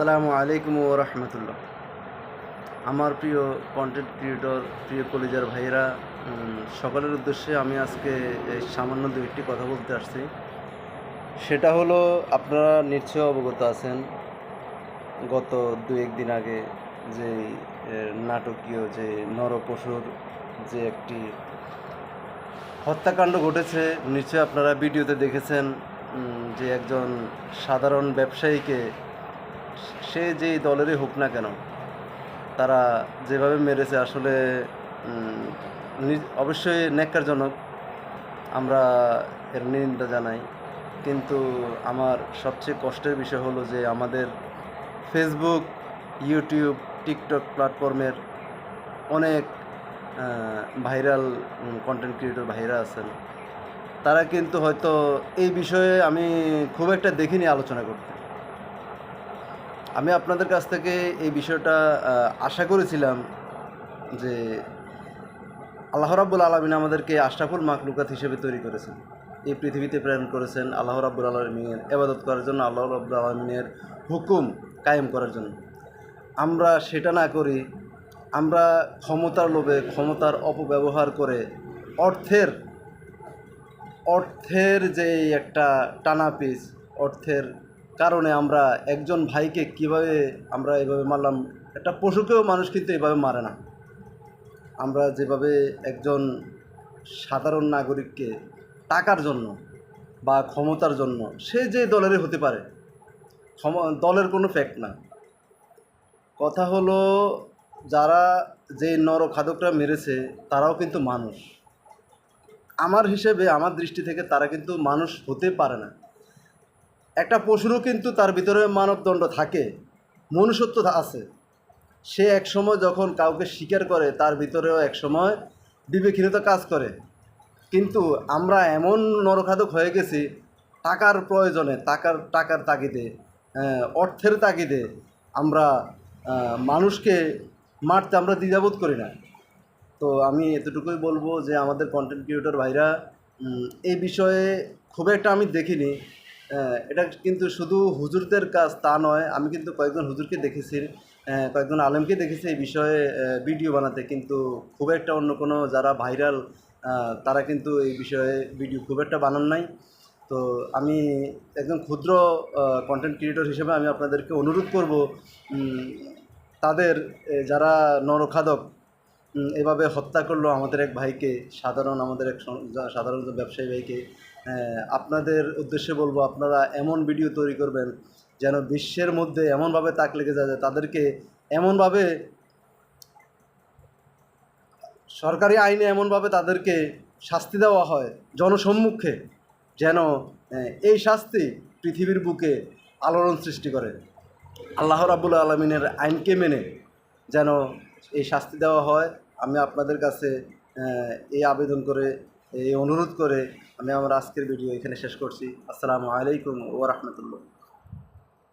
আসসালামু আলাইকুম ও রহমতুল্লাহ। আমার প্রিয় কন্টেন্ট ক্রিয়েটর প্রিয় কলিজার ভাইয়েরা উম, সকলের উদ্দেশ্যে আমি আজকে এই সামান্য দু একটি কথা বলতে আসছি। সেটা হলো আপনারা নিশ্চয় অবগত আছেন গত দু একদিন আগে যে নাটকীয় যে নরপশুর যে একটি হত্যাকাণ্ড ঘটেছে নিশ্চয়ই আপনারা ভিডিওতে দেখেছেন যে একজন সাধারণ ব্যবসায়ীকে সে যেই দলেরই হোক না কেন, তারা যেভাবে মেরেছে আসলে অবশ্যই ন্যাক্কারজনক। আমরা এর নিন্দা জানাই। কিন্তু আমার সবচেয়ে কষ্টের বিষয় হলো যে আমাদের ফেসবুক ইউটিউব টিকটক প্ল্যাটফর্মের অনেক ভাইরাল কন্টেন্ট ক্রিয়েটর ভাইরা আছেন। তারা কিন্তু হয়তো এই বিষয়ে আমি খুব একটা দেখিনি আলোচনা করতে। আমি আপনাদের কাছ থেকে এই বিষয়টা আশা করেছিলাম যে আল্লাহ রাব্বুল আলমিন আমাদেরকে আশরাফুল মাকলুকাত হিসেবে তৈরি করেছেন। এই পৃথিবীতে প্রেরণ করেছেন আল্লাহ রাব্বুল আলমিনের এবাদত করার জন্য, আল্লাহ রাব্বুল আলমিনের হুকুম কায়েম করার জন্য। আমরা সেটা না করি, আমরা ক্ষমতার লোভে, ক্ষমতার অপব্যবহার করে অর্থের অর্থের যে একটা টানা পিস অর্থের কারণে আমরা একজন ভাইকে কীভাবে আমরা এভাবে মারলাম, একটা পশুকেও মানুষ কিন্তু এভাবে মারে না। আমরা যেভাবে একজন সাধারণ নাগরিককে টাকার জন্য বা ক্ষমতার জন্য, সে যে দলেরই হতে পারে দলের কোনো ফ্যাক্ট না। কথা হলো, যারা যে নরখাদকরা মেরেছে, তারাও কিন্তু মানুষ। আমার হিসেবে, আমার দৃষ্টি থেকে তারা কিন্তু মানুষ হতে পারে না। একটা পশুরও কিন্তু তার ভিতরে মানবদণ্ড থাকে, মনুষ্যত্ব আছে। সে এক সময় যখন কাউকে স্বীকার করে, তার ভিতরেও এক সময় বিবেকহীনতা কাজ করে। কিন্তু আমরা এমন নরখাদক হয়ে গেছি, টাকার প্রয়োজনে, টাকার টাকার তাগিদে অর্থের তাগিদে আমরা মানুষকে মারতে আমরা দ্বিধাবোধ করি না। তো আমি এতটুকুই বলব যে আমাদের কন্টেন্ট ক্রিয়েটর ভাইরা এই বিষয়ে খুব একটা আমি দেখিনি। এটা কিন্তু শুধু হুজুরদের কাজ তা নয়, আমি কিন্তু কয়েকজন হুজুরকে দেখেছি কয়েকজন আলেমকে দেখেছি এই বিষয়ে ভিডিও বানাতে, কিন্তু খুব একটা অন্য কোনো যারা ভাইরাল তারা কিন্তু এই বিষয়ে ভিডিও খুব একটা বানান নাই। তো আমি একজন ক্ষুদ্র কন্টেন্ট ক্রিয়েটর হিসেবে আমি আপনাদেরকে অনুরোধ করব তাদের যারা নরখাদক এভাবে হত্যা করল আমাদের এক ভাইকে, সাধারণ আমাদের এক সাধারণ ব্যবসায়ী ভাইকে আপনাদের উদ্দেশ্যে বলব, আপনারা এমন ভিডিও তৈরি করবেন যেন বিশ্বের মধ্যে এমনভাবে তাক লেগে যায় তাদেরকে এমনভাবে সরকারি আইনে এমনভাবে তাদেরকে শাস্তি দেওয়া হয় জনসম্মুখে যেন এই শাস্তি পৃথিবীর বুকে আলোড়ন সৃষ্টি করে। আল্লাহ রাবুল আলমিনের আইনকে মেনে যেন এই শাস্তি দেওয়া হয়। আমি আপনাদের কাছে এই আবেদন করে এই অনুরোধ করে আমি আমার আজকের ভিডিও এখানে শেষ করছি। আসসালামু আলাইকুম ও রহমতুল্লাহ।